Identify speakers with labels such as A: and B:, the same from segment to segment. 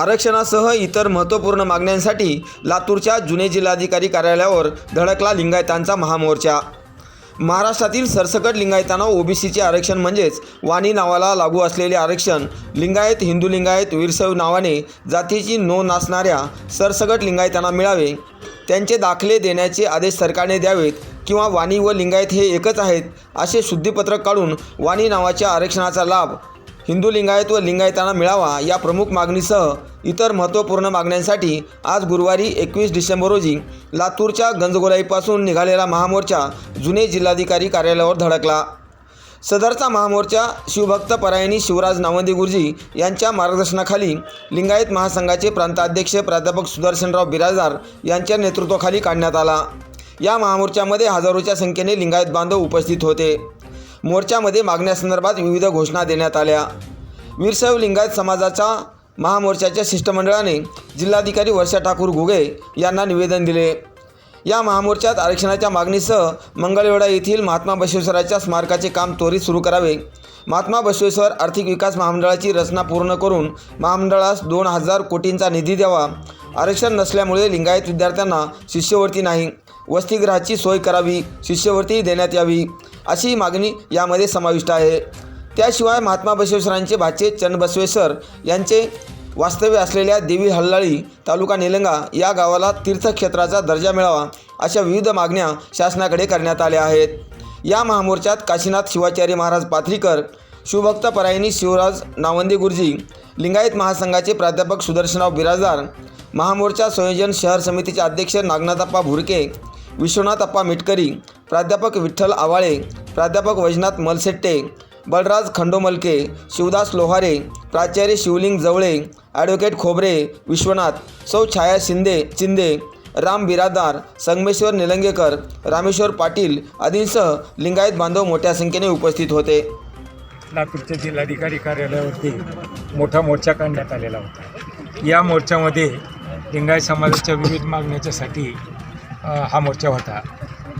A: आरक्षणासह इतर महत्त्वपूर्ण मागण्यांसाठी लातूरच्या जुने जिल्हाधिकारी कार्यालयावर धडकला लिंगायतांचा महामोर्चा. महाराष्ट्रातील सरसकट लिंगायतांना ओबीसीचे आरक्षण म्हणजेच वाणी नावाला लागू असलेले आरक्षण लिंगायत हिंदू लिंगायत वीरशैव नावाने जातीची नोंद असणाऱ्या सरसकट लिंगायतांना मिळावे. त्यांचे दाखले देण्याचे आदेश सरकारने द्यावेत किंवा वाणी व लिंगायत हे एकच आहेत असे शुद्धीपत्रक काढून वाणी नावाच्या आरक्षणाचा लाभ हिंदू लिंगायत व लिंगायतांना मिळावा या प्रमुख मागणीसह इतर महत्त्वपूर्ण मागण्यांसाठी आज गुरुवारी एकवीस डिसेंबर रोजी लातूरच्या गंजगोलाईपासून निघालेला महामोर्चा जुने जिल्हाधिकारी कार्यालयावर धडकला. सदरचा महामोर्चा शिवभक्त परायणी शिवराज नावंदी गुरुजी यांच्या मार्गदर्शनाखाली लिंगायत महासंघाचे प्रांताध्यक्ष प्राध्यापक सुदर्शनराव बिराजदार यांच्या नेतृत्वाखाली काढण्यात आला. या महामोर्चामध्ये हजारोच्या संख्येने लिंगायत बांधव उपस्थित होते. मोर्चामध्ये मागण्यासंदर्भात विविध घोषणा देण्यात आल्या. वीरशैव लिंगायत समाजाच्या महामोर्चाच्या शिष्टमंडळाने जिल्हाधिकारी वर्षा ठाकूर घुगे यांना निवेदन दिले. या महामोर्चात आरक्षणाच्या मागणीसह मंगळवेढा येथील महात्मा बसवेश्वराच्या स्मारकाचे काम त्वरित सुरू करावे. महात्मा बसवेश्वर आर्थिक विकास महामंडळाची रचना पूर्ण करून महामंडळास दोन हजार कोटींचा निधी द्यावा. आरक्षण नसल्यामुळे लिंगायत विद्यार्थ्यांना शिष्यवृत्ती नाही. वसतिगृहाची सोय करावी शिष्यवृत्ती देण्यात यावी अशी मागणी यामध्ये समाविष्ट आहे. त्याशिवाय महात्मा बसवेश्वरांचे भाचे चंद बसवेश्वर यांचे वास्तव्य असलेल्या देवी हल्लाळी तालुका निलंगा या गावाला तीर्थक्षेत्राचा दर्जा मिळावा अशा विविध मागण्या शासनाकडे करण्यात आल्या आहेत. या महामोर्चात काशीनाथ शिवाचार्य महाराज पाथरीकर शिवभक्त परायणी शिवराज नावंदे गुरुजी लिंगायत महासंघाचे प्राध्यापक सुदर्शनराव बिराजदार महामोर्चा संयोजन शहर समितीचे अध्यक्ष नागनाथप्पा भुरके विश्वनाथप्पा मिटकरी प्राध्यापक विठ्ठल आवाळे प्राध्यापक वैजनाथ मलसेट्टे बलराज खंडोमलके शिवदास लोहारे प्राचार्य शिवलिंग जवळे ॲडव्होकेट खोबरे विश्वनाथ सौ छाया शिंदे चिंदे राम बिरादार संगमेश्वर निलंगेकर रामेश्वर पाटील आदींसह लिंगायत बांधव मोठ्या संख्येने उपस्थित होते.
B: लातूरच्या जिल्हाधिकारी कार्यालयावरती मोठा मोर्चा काढण्यात आलेला होता. या मोर्चामध्ये लिंगायत समाजाच्या विविध मागण्याच्यासाठी हा मोर्चा होता.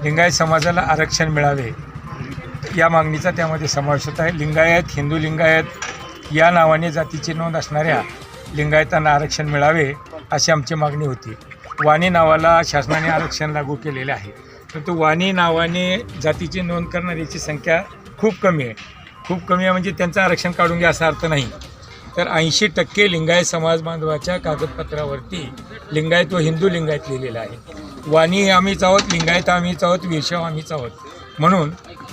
B: लिंगायत समाजाला आरक्षण मिळावे या मागणीचा त्यामध्ये समावेश होता. आहे लिंगायत हिंदू लिंगायत या नावाने जातीची नोंद असणाऱ्या लिंगायतांना आरक्षण मिळावे अशी आमची मागणी होती. वाणी नावाला शासनाने आरक्षण लागू केलेले आहे. परंतु वाणी नावाने जातीची नोंद करणाऱ्याची संख्या खूप कमी आहे. खूप कमी आहे म्हणजे त्यांचं आरक्षण काढून घ्या असा अर्थ नाही. तर ऐंशी टक्के लिंगायत समाज बांधवाच्या कागदपत्रावरती लिंगायत व हिंदू लिंगायत लिहिलेलं आहे. वाणी आम्हीच आहोत लिंगायत आम्हीच आहोत विरशव आम्हीच आहोत म्हणून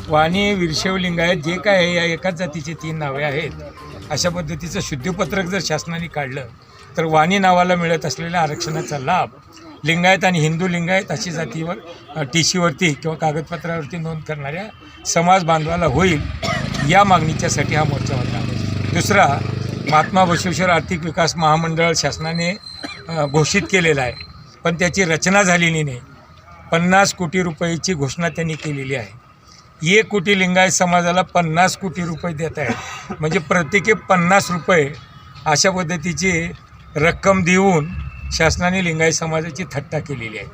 B: वाणी वीरशैव लिंगायत जे काय आहे या एकाच जातीचे तीन नावे आहेत. अशा पद्धतीचं शुद्धीपत्रक जर शासनाने काढलं तर वाणी नावाला मिळत असलेल्या आरक्षणाचा लाभ लिंगायत आणि हिंदू लिंगायत अशी जातीवर टी सीवरती किंवा कागदपत्रावरती नोंद करणाऱ्या समाज बांधवाला होईल. या मागणीच्यासाठी हा मोर्चा होता. दुसरा महात्मा बसवेश्वर आर्थिक विकास महामंडळ शासनाने घोषित केलेलं आहे. पण त्याची रचना झालेली नाही. पन्नास कोटी रुपयाची घोषणा त्यांनी केलेली आहे. एक कोटी लिंगायत समाजाला पन्नास कोटी रुपये देत आहेत. म्हणजे प्रत्येकी पन्नास रुपये अशा पद्धतीची रक्कम देऊन शासनाने लिंगायत समाजाची थट्टा केलेली आहे.